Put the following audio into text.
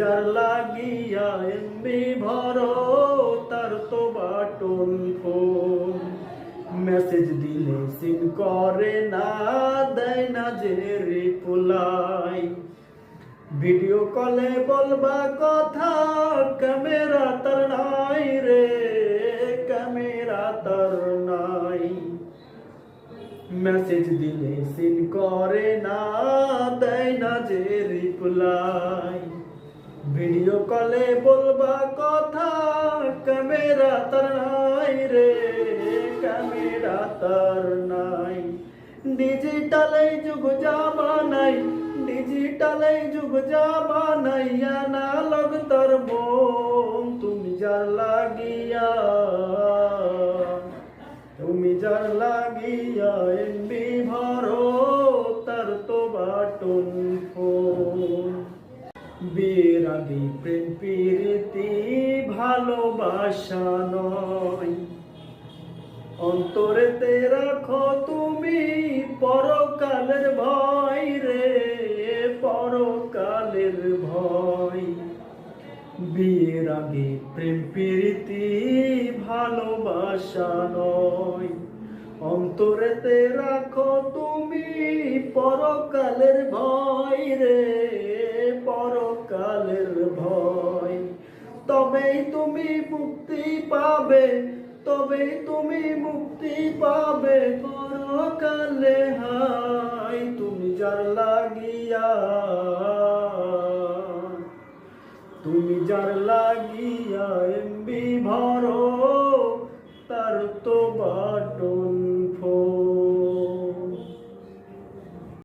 যার লাগিয়া এমবি ভরো, তার তো বাটন ফোন। মেসেজ দিলে সিন করে না, দেয় না যে রিপ্লাই ভিডিও কলে বলবা কথা, ক্যামেরা তার নাই রে, ক্যামেরা তার নাই। মেসেজ দিলে সিন করে না, দেয় না যে রিপ্লাই ভিডিও কলে বলবা কথা, ক্যামেরা তার নাই রে, ক্যামেরা তার নাই। ডিজিটালে যুগ যাবা নাই, ডিজিটালে যুগ যাবা নাই আনালগ তার বোন বিয়ের প্রেম প্রীতি ভালোবাসা নয়। অন্তরেতে রাখো তুমি পরকালের ভয় রে, পরকালের ভয়। বিয়ের আগে প্রেম প্রীতি ভালোবাসা নয়। অন্তরেতে রাখো তুমি পরকালের ভয় রে পরকালের ভয়। তবেই তুমি মুক্তি পাবে, তবেই তুমি মুক্তি পাবে কালে হাই, তুমি যার লাগিয়া। তুমি যার লাগিয়া এমবি ভরো